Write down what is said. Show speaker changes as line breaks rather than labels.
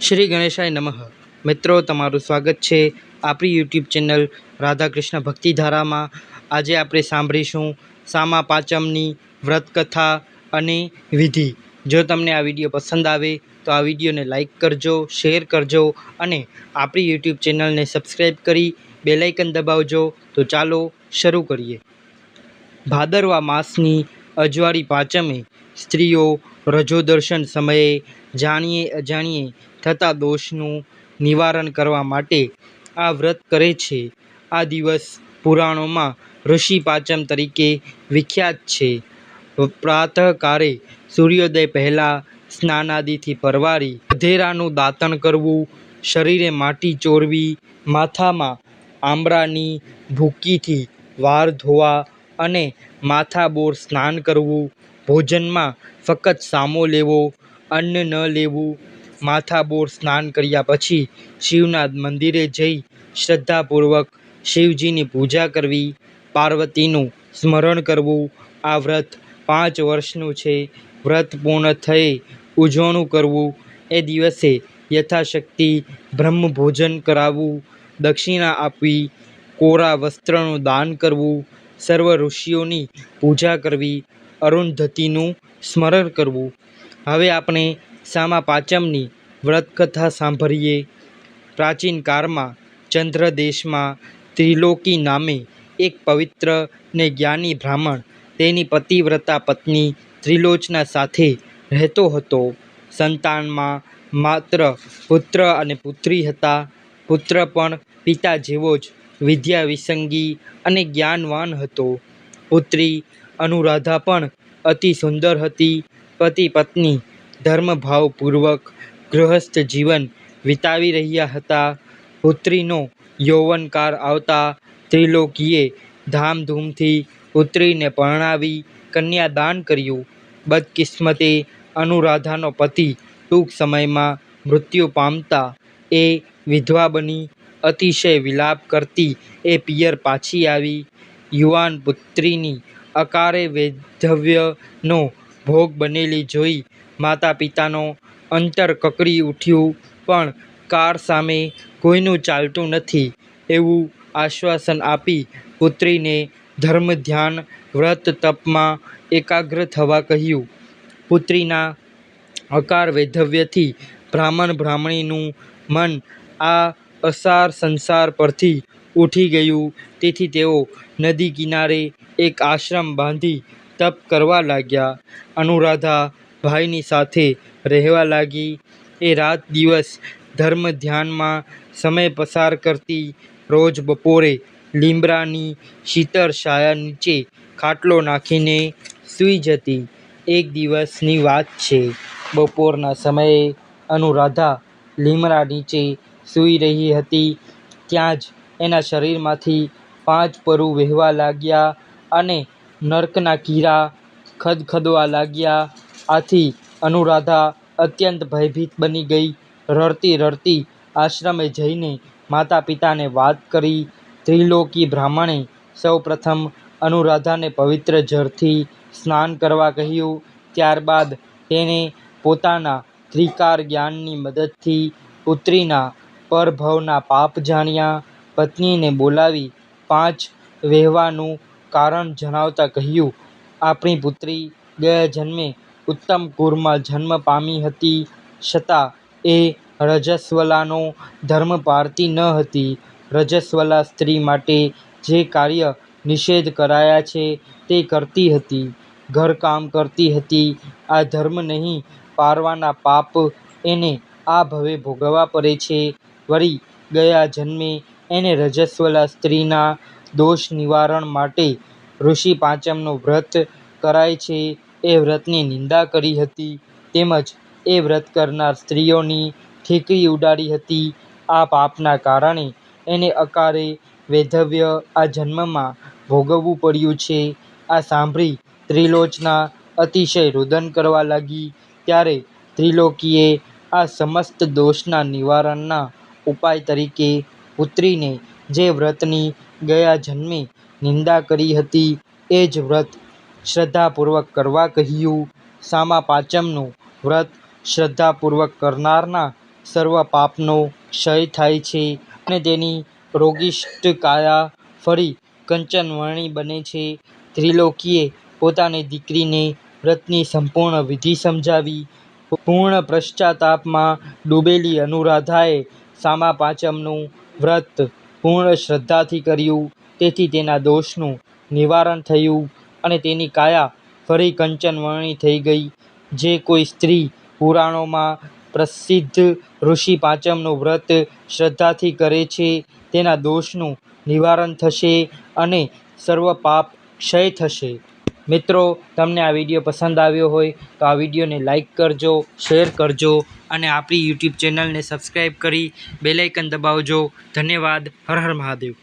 શ્રી ગણેશાય નમઃ. મિત્રો, તમારું સ્વાગત છે આપણી યુટ્યુબ ચેનલ રાધાકૃષ્ણ ભક્તિધારામાં. આજે આપણે સાંભળીશું સામા પાંચમની વ્રતકથા અને વિધિ. જો તમને આ વીડિયો પસંદ આવે, તો આ વિડીયોને લાઇક કરજો, શેર કરજો અને આપણી યુટ્યુબ ચેનલને સબસ્ક્રાઈબ કરી બેલાઇકન દબાવજો. તો ચાલો શરૂ કરીએ. ભાદરવા માસની અજવાળી પાંચમે સ્ત્રીઓ રજોદર્શન સમયે જાણીએ અજાણીએ થતા દોષનું નિવારણ કરવા માટે આ વ્રત કરે છે. આ દિવસ પુરાણોમાં ઋષિ પાંચમ તરીકે વિખ્યાત છે. પ્રાતઃકાળે સૂર્યોદય પહેલાં સ્નાનાદિથી પરવારી અધેરાનું દાંતણ કરવું, શરીરે માટી ચોરવી, માથામાં આંબળાની ભૂકીથી વાળ ધોવા અને માથાબોર સ્નાન કરવું, ભોજનમાં ફક્ત સામો લેવો, અન્ન ન લેવું માથાબોળ સ્નાન કર્યા પછી શિવનાથ મંદિરે જઈ શ્રદ્ધાપૂર્વક શિવજીની પૂજા કરવી, પાર્વતીનું સ્મરણ કરવું. આ વ્રત પાંચ વર્ષનું છે. વ્રત પૂર્ણ થયે ઉજવણું કરવું. એ દિવસે યથાશક્તિ બ્રહ્મ ભોજન કરાવવું, દક્ષિણા આપવી, કોરા વસ્ત્રનું દાન કરવું, સર્વ ઋષિઓની પૂજા કરવી, અરુંધતીનું સ્મરણ કરવું. હવે આપણે સામા પાંચમની વ્રતકથા સાંભળીએ. પ્રાચીન કાળમાં ચંદ્ર દેશમાં ત્રિલોકી નામે એક પવિત્ર ને જ્ઞાની બ્રાહ્મણ તેની પતિવ્રતા પત્ની ત્રિલોચના સાથે રહેતો હતો. સંતાનમાં માત્ર પુત્ર અને પુત્રી હતા. પુત્ર પણ પિતા જેવો જ વિદ્યા વિસંગી અને જ્ઞાનવાન હતો. પુત્રી અનુરાધા પણ અતિ સુંદર હતી. પતિ પત્ની ધર્મભાવપૂર્વક ગૃહસ્થ જીવન વિતાવી રહ્યા હતા. પુત્રીનો યૌવનકાળ આવતા ત્રિલોકીએ ધામધૂમથી પુત્રીને પરણાવી કન્યાદાન કર્યું. બદકિસ્મતે અનુરાધાનો પતિ ટૂંક સમયમાં મૃત્યુ પામતા એ વિધવા બની. અતિશય વિલાપ કરતી એ પિયર પાછી આવી. યુવાન પુત્રીની અકારે વૈધવ્યનો ભોગ બનેલી જોઈ માતા પિતાનો અંતર કકરી ઉઠ્યું, પણ કાર સામે કોઈનું ચાલતું નથી એવું આશ્વાસન આપી પુત્રીને ધર્મ ધ્યાન વ્રત તપમાં એકાગ્ર થવા કહ્યું. પુત્રીના અકાર વૈધવ્યથી બ્રાહ્મણ બ્રાહ્મણીનું મન આ અસાર સંસાર પરથી ઉઠી ગયું. તેથી તેઓ નદી કિનારે એક આશ્રમ બાંધી તપ કરવા લાગ્યા. અનુરાધા ભાઈની સાથે રહેવા લાગી. એ રાત દિવસ ધર્મ ધ્યાનમાં સમય પસાર કરતી રોજ બપોરે લીમડાની શીતળ છાયા નીચે ખાટલો નાખીને સૂઈ જતી. એક દિવસની વાત છે. બપોરના સમયે અનુરાધા લીમડા નીચે સૂઈ રહી હતી. ત્યાં જ એના શરીરમાંથી પાંચ પરુ વહેવા લાગ્યા અને નર્કના કીરા ખદખદવા લાગ્યા. આથી અનુરાધા અત્યંત ભયભીત બની ગઈ. રડતી રડતી આશ્રમે જઈને માતા પિતાને વાત કરી. ત્રિલોકી બ્રાહ્મણે સૌ પ્રથમ અનુરાધાને પવિત્ર જળથી સ્નાન કરવા કહ્યું. ત્યારબાદ તેણે પોતાના ત્રિકાર જ્ઞાનની મદદથી પુત્રીના પરભવના પાપ જાણ્યા. પત્નીને બોલાવી પાંચ વહેવાનું કારણ જણાવતા કહ્યું, આપણી પુત્રી ગયા જન્મે ઉત્તમ કુળમાં જન્મ પામી હતી છતાં એ રજસ્વલાનો ધર્મ પાળતી ન હતી. રજસ્વલા સ્ત્રી માટે જે કાર્ય નિષેધ કરાયા છે તે કરતી હતી. ઘરકામ કરતી હતી. આ ધર્મ નહીં પાળવાના પાપ એને આ ભવે ભોગવવા પડે છે. વળી ગયા જન્મે એને રજસ્વલા સ્ત્રીના દોષ નિવારણ માટે ઋષિ પાંચમનું વ્રત કરાય છે. એ વ્રતની નિંદા કરી હતી. તેમજ એ વ્રત કરનાર સ્ત્રીઓની ઠીકરી ઉડાડી હતી. આ પાપના કારણે એને અકારે વૈધવ્ય આ જન્મમાં ભોગવવું પડ્યું છે. આ સાંભળી ત્રિલોચના અતિશય રુદન કરવા લાગી. ત્યારે ત્રિલોકીએ આ સમસ્ત દોષના નિવારણના ઉપાય તરીકે પુત્રીને જે વ્રતની ગયા જન્મે નિંદા કરી હતી, એ જ વ્રત શ્રદ્ધાપૂર્વક કરવા કહ્યું. સામા પાંચમનું વ્રત શ્રદ્ધાપૂર્વક કરનારના સર્વ પાપનો ક્ષય થાય છે અને તેની રોગિષ્ટ કાયા ફરી કંચનવર્ણી બને છે. ત્રિલોકીએ પોતાની દીકરીને વ્રતની સંપૂર્ણ વિધિ સમજાવી. પૂર્ણ પશ્ચાતાપમાં ડૂબેલી અનુરાધાએ સામા પાંચમનું વ્રત પૂર્ણ શ્રદ્ધાથી કર્યું. તેથી તેના દોષનું નિવારણ થયું. અને તેની કાયા ફરી કંચનવર્ણી થઈ ગઈ, જે કોઈ સ્ત્રી પુરાણોમાં પ્રસિદ્ધ ઋષિ પાંચમનું વ્રત શ્રદ્ધાથી કરે છે, તેના દોષનું નિવારણ થશે અને સર્વ પાપ ક્ષય થશે. મિત્રો, તમને આ વીડિયો પસંદ આવ્યો હોય તો આ વિડીયોને લાઇક કરજો, શેર કરજો અને આપણી યુટ્યુબ ચેનલને સબસ્ક્રાઈબ કરી બેલાઇકન દબાવજો. ધન્યવાદ. હર હર મહાદેવ.